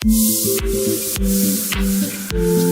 Thank you.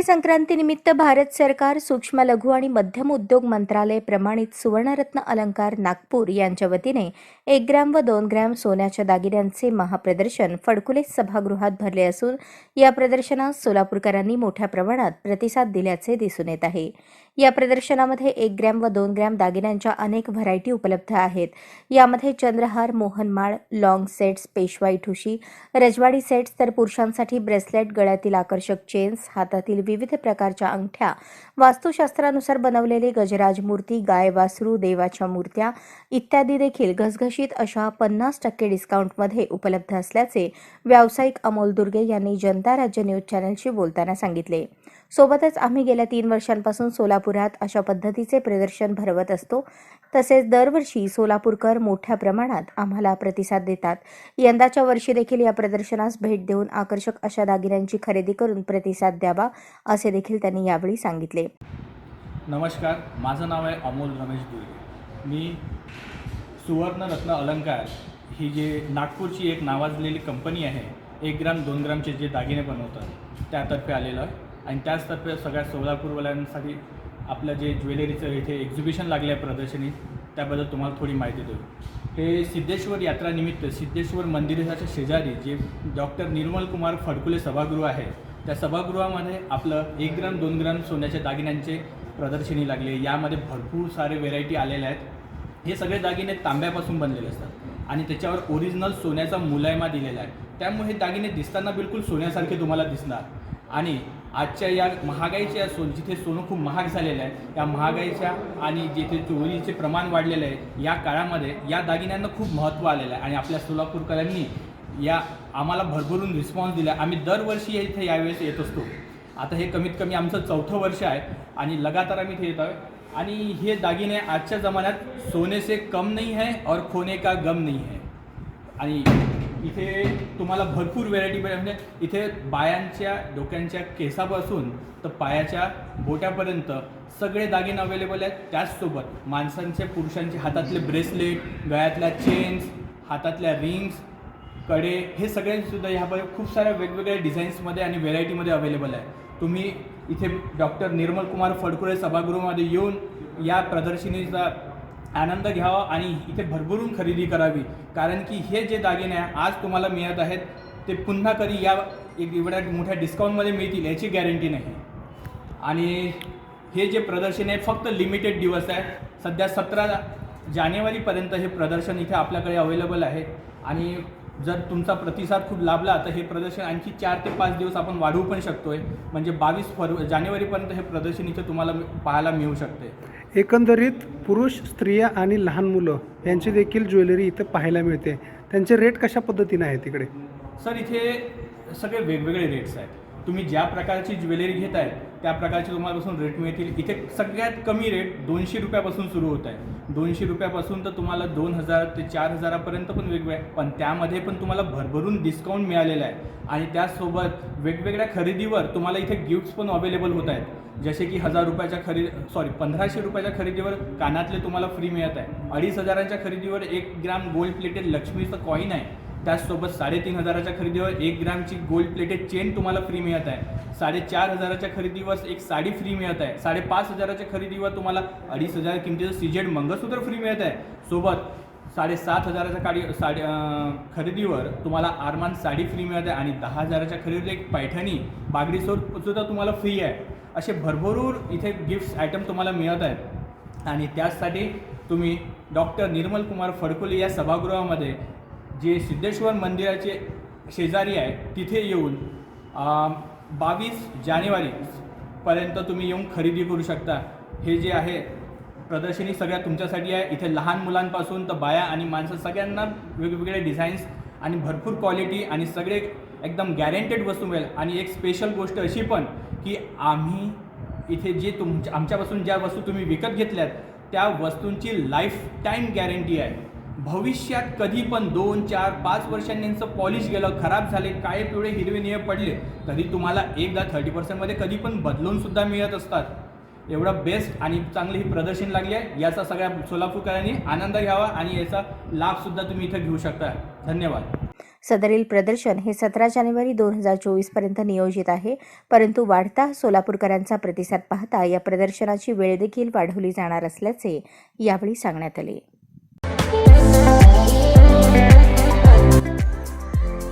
मकर संक्रांतीनिमित्त भारत सरकार सूक्ष्म लघु आणि मध्यम उद्योग मंत्रालय प्रमाणित सुवर्णरत्न अलंकार नागपूर यांच्या वतीने एक ग्रॅम व दोन ग्रॅम सोन्याच्या दागिन्यांचे महाप्रदर्शन फडकुले सभागृहात भरले असून या प्रदर्शनास सोलापूरकरांनी मोठ्या प्रमाणात प्रतिसाद दिल्याचे दिसून येत आहे. या प्रदर्शनामध्ये एक ग्रॅम व दोन ग्रॅम दागिन्यांच्या अनेक व्हरायटी उपलब्ध आहेत. यामध्ये चंद्रहार मोहनमाळ लॉंग सेट्स पेशवाई ठुशी रजवाडी सेट्स तर पुरुषांसाठी ब्रेसलेट गळ्यातील आकर्षक चेन्स हातातील विविध प्रकारच्या अंगठ्या वास्तुशास्त्रानुसार बनवलेले गजराज मूर्ती गाय वासरू देवाच्या मूर्त्या इत्यादी देखील घसघशीत अशा पन्नास टक्के डिस्काउंटमध्ये उपलब्ध असल्याचे व्यावसायिक अमोल दुर्गे यांनी जनता राज्य न्यूज चॅनलशी बोलताना सांगितले. सोबतच आम्ही गेल्या तीन वर्षांपासून सोलापुरात अशा पद्धतीचे प्रदर्शन भरवत असतो. तसेच दरवर्षी सोलापूरकर मोठ्या प्रमाणात आम्हाला प्रतिसाद देतात. यंदाच्या वर्षी देखील या प्रदर्शनास भेट देऊन आकर्षक अशा दागिन्यांची खरेदी करून प्रतिसाद द्यावा असे देखील त्यांनी यावेळी सांगितले. नमस्कार माझं नाव आहे अमोल रमेश दुर्गे. मी सुवर्णरत्न अलंकार ही जे नागपूरची एक नावाजलेली कंपनी आहे एक ग्राम दोन ग्रामचे जे दागिने बनवतात त्यातर्फे आलेलं आणि त्याचतर्फे सगळ्या सोलापूरवाल्यांसाठी आपलं जे ज्वेलरीचं इथे एक्झिबिशन लागलं आहे प्रदर्शनी त्याबद्दल तुम्हाला थोडी माहिती देऊ. हे सिद्धेश्वर यात्रानिमित्त सिद्धेश्वर मंदिराच्या शेजारी जे डॉक्टर निर्मल कुमार फडकुले सभागृह आहे त्या सभागृहामध्ये आपलं एक ग्राम दोन ग्राम सोन्याच्या दागिन्यांचे प्रदर्शनी लागले. यामध्ये भरपूर सारे व्हेरायटी आलेल्या आहेत. हे सगळे दागिने तांब्यापासून बनलेले असतात आणि त्याच्यावर ओरिजिनल सोन्याचा मुलायमा दिलेला आहे. त्यामुळे हे दागिने दिसताना बिलकुल सोन्यासारखे तुम्हाला दिसणार. आणि आजच्या या महागाईच्या सो जिथे सोनं खूप महाग झालेलं आहे त्या महागाईच्या आणि जिथे चोरीचे प्रमाण वाढलेलं आहे या काळामध्ये या दागिन्यांना खूप महत्त्व आलेलं आहे. आणि आपल्या सोलापूरकरांनी या आम्हाला भरभरून रिस्पॉन्स दिला. आम्ही दरवर्षी इथे यावेळेस येत असतो. आता हे कमीत कमी आमचं चौथं वर्ष आहे आणि लगातार आम्ही इथे येत आहोत. आणि हे दागिने आजच्या जमान्यात सोने से कम नाही है और खोने का गम नाही है आणि इथे तुम्हाला भरपूर व्हेरायटी म्हणजे इथे बायांच्या डोक्यांच्या केसापासून तर पायाच्या बोट्यापर्यंत सगळे दागिने अवेलेबल आहेत. त्याचसोबत माणसांचे पुरुषांचे हातातले ब्रेसलेट गळ्यातल्या चेन्स हातातल्या रिंग्स कडे हे सगळेसुद्धा ह्यामध्ये खूप साऱ्या वेगवेगळ्या डिझाईन्समध्ये आणि व्हेरायटीमध्ये अवेलेबल आहे. तुम्ही इथे डॉक्टर निर्मल कुमार फडकुळे सभागृहामध्ये येऊन या प्रदर्शनीचा आनंद घ्यावा आणि इथे भरभरून खरेदी करावी. कारण की हे जे दागिने आहे आज तुम्हाला मिळत आहेत ते पुन्हा कधी या एक एवढ्या मोठ्या डिस्काउंटमध्ये मिळतील याची गॅरंटी नाही. आणि हे जे प्रदर्शन आहे फक्त लिमिटेड दिवस आहे. सध्या सतरा जानेवारीपर्यंत हे प्रदर्शन इथे आपल्याकडे अवेलेबल आहे. आणि जर तुमचा प्रतिसाद खूप लाभला तर हे प्रदर्शन आणखी चार ते पाच दिवस आपण वाढवू पण शकतोय. म्हणजे बावीस फरव जानेवारीपर्यंत हे प्रदर्शन इथे तुम्हाला पाहायला मिळू शकते. एकंदरीत पुरुष स्त्रिया आणि लहान मुलं यांची देखील ज्वेलरी इथं पाहायला मिळते. त्यांचे रेट कशा पद्धतीने आहेत तिकडे सर इथे सगळे वेगवेगळे रेट्स आहेत. तुम्ही ज्या प्रकारची ज्वेलरी घेत आहे त्या प्रकारचे तुम्हालापासून रेट मिळतील. इथे सगळ्यात कमी रेट दोनशे रुपयापासून सुरू होत आहे. दोनशे रुपयापासून तर तुम्हाला दोन हजार ते चार हजारापर्यंत पण वेगवेगळ्या पण त्यामध्ये पण तुम्हाला भरभरून डिस्काउंट मिळालेला आहे. आणि त्याचसोबत वेगवेगळ्या खरेदीवर तुम्हाला इथे गिफ्ट्स पण अवेलेबल होत आहेत. जसे की हजार रुपयाच्या खरेदी सॉरी पंधराशे रुपयाच्या खरेदीवर कानातले तुम्हाला फ्री मिळत आहे. अडीच हजाराच्या खरेदीवर एक ग्राम गोल्ड प्लेटेड लक्ष्मीचं कॉईन आहे. त्याचसोबत साडेतीन हजाराच्या खरेदीवर एक ग्रामची गोल्ड प्लेटेड चेन तुम्हाला फ्री मिळत आहे. साडेचार हजाराच्या खरेदीवर एक साडी फ्री मिळत आहे. साडेपाच हजाराच्या खरेदीवर तुम्हाला अडीच हजार किमतीचं सीजेड मंगळसूत्र फ्री मिळत आहे. सोबत साडेसात हजाराच्या काडी साडी खरेदीवर तुम्हाला आरमान साडी फ्री मिळत आहे आणि दहा हजाराच्या खरेदीवर एक पैठणी बागडी सुद्धा तुम्हाला फ्री आहे. असे भरभरून इथे गिफ्ट्स आयटम तुम्हाला मिळत आहेत. आणि त्याचसाठी तुम्ही डॉक्टर निर्मल कुमार फडकुले या सभागृहामध्ये जे सिद्धेश्वर मंदिराचे शेजारी आहे तिथे येऊन बावीस जानेवारीपर्यंत तुम्ही येऊन खरेदी करू शकता. हे जे आहे प्रदर्शनी सगळ्या तुमच्यासाठी आहे. इथे लहान मुलांपासून तर बाया आणि माणसं सगळ्यांना वेगवेगळे डिझाईन्स आणि भरपूर क्वालिटी आणि सगळे एकदम गॅरेंटेड वस्तू मिळेल. आणि एक स्पेशल गोष्ट अशी पण की आम्ही इथे जे तुमच्या आमच्यापासून ज्या वस्तू तुम्ही विकत घेतल्यात त्या वस्तूंची लाईफ टाईम गॅरंटी आहे. भविष्यात कधी पण दोन चार पाच वर्षांनी यांचं पॉलिश गेलं खराब झाले काळे पिवळे हिरवे निळे पडले तरी तुम्हाला एकदा थर्टी पर्सेंटमध्ये कधी पण बदलून सुद्धा मिळत असतात. एवढं बेस्ट आणि चांगली ही प्रदर्शन लागली आहे. याचा सगळ्या सोलापूरकरांनी आनंद घ्यावा आणि याचा लाभसुद्धा तुम्ही इथं घेऊ शकता. धन्यवाद. सदरील प्रदर्शन हे सतरा जानेवारी दोन हजार चोवीसपर्यंत नियोजित आहे. परंतु वाढता सोलापूरकरांचा प्रतिसाद पाहता या प्रदर्शनाची वेळ देखील वाढवली जाणार असल्याचे यावेळी सांगण्यात आले.